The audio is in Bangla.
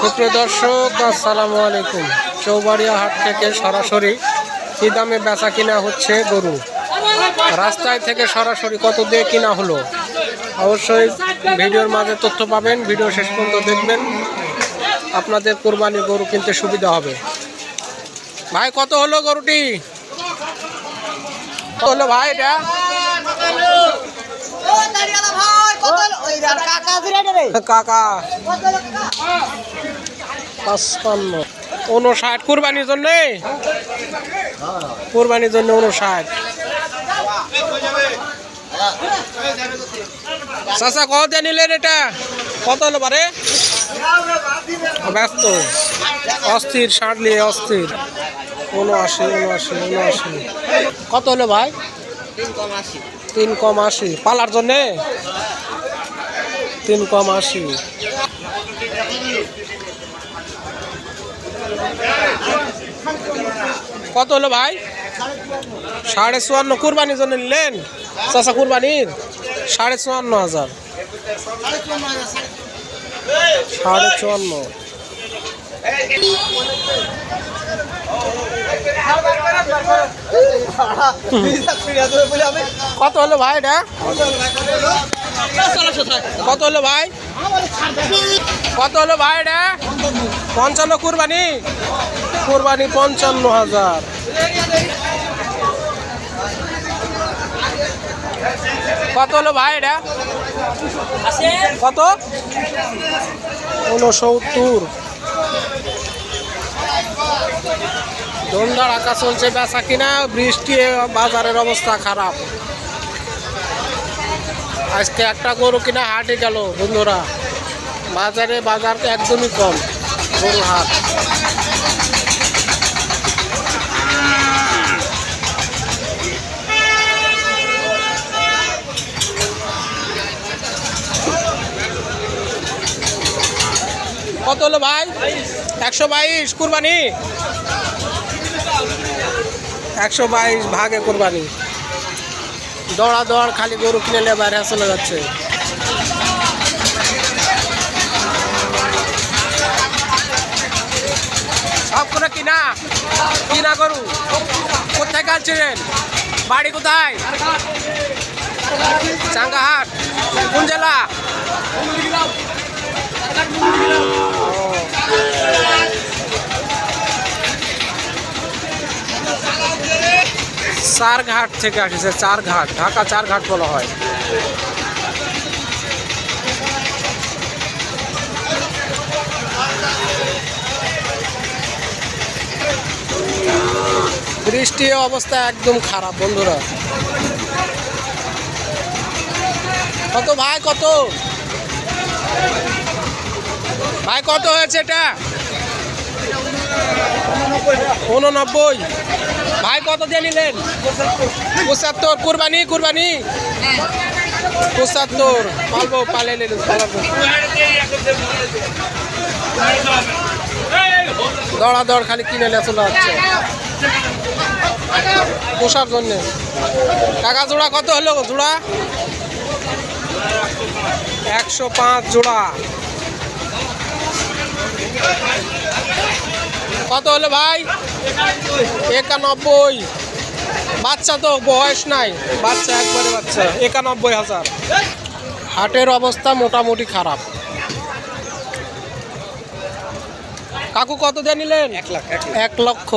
সুপ্রিয় দর্শক, আসসালামু আলাইকুম। চৌবাড়িয়া হাট থেকে সরাসরি কি দামে বেচা কিনা হচ্ছে গরু? রাস্তায় থেকে সরাসরি কত দিয়ে কিনা হলো? অবশ্যই ভিডিওর মাঝে তথ্য পাবেন, ভিডিও শেষ পর্যন্ত দেখবেন। আপনাদের কোরবানি গরু কিনতে সুবিধা হবে। ভাই, কত হলো গরুটি? কত হলো ভাই এটা? কাকা। পাঁচপান্ন। উনষাট কুরবানির জন্য? কুরবানির জন্য উনষাট চাচা, কত নিলেন এটা? কত হলো পারে ব্যস্ত অস্থির, ষাট নিয়ে অস্থির। উনআশি উনআশি উনআশি কত হলো ভাই? তিন কম আশি। পালার জন্যে? তিন কম আশি। কত হলো ভাই? সাড়ে চুয়ান্ন। কুরবানির জন্য নিলেন? চাষা কুরবানির? সাড়ে চুয়ান্ন হাজার। সাড়ে চুয়ান্ন। কত হলো ভাই এটা? কত হলো ভাই? কত হলো ভাই এটা? পঞ্চান্ন কুরবানি? কুরবানি পঞ্চান্ন হাজার। কত হলো ভাই এটা? কত? উনসত্তর। ধন্দার আঁকা চলছে, বেচা কিনা, বৃষ্টি বাজারের অবস্থা খারাপ। আজকে একটা গরু কিনা হাটে গেল, বন্ধুরা। বাজারে বাজার একদমই কম, গরুর হাট। কত হলো ভাই? একশো বাইশ, কুরবানি। একশো বাইশ ভাগে কুরবানি। দৌড়া দৌড় খালি গরু কিনে বাইরে চলে যাচ্ছে। সব করে কিনা? কিনা গরু? কোথায় কাটছিলেন বাড়ি কোথায়? চাঙ্গাহাট, কোন জেলা? চার ঘাট থেকে আসছে চার ঘাট ঢাকা চার ঘাট বলা হয়। বৃষ্টি অবস্থা একদম খারাপ, বন্ধুরা। কত ভাই কত? ভাই, কত হয়েছে এটা? উননব্বই। ভাই, কত দিয়ে নিলেন? পঁচাত্তর। কুরবানি কুরবানি। পঁচাত্তর। পালবো পালে নিলেন দড়া, দড় খালি কিনে নিয়ে চলে যাচ্ছে পোষার জন্যে। টাকা জোড়া কত হলো জোড়া? একশো পাঁচ জোড়া। কত হলো ভাই? একানব্বই। বাচ্চা তো বয়স নাই। বাচ্চা একবারে বাচ্চা। একানব্বই হাজার। হাটের অবস্থা মোটামুটি খারাপ। কাকু কত দিয়ে নিলেন? এক লক্ষ।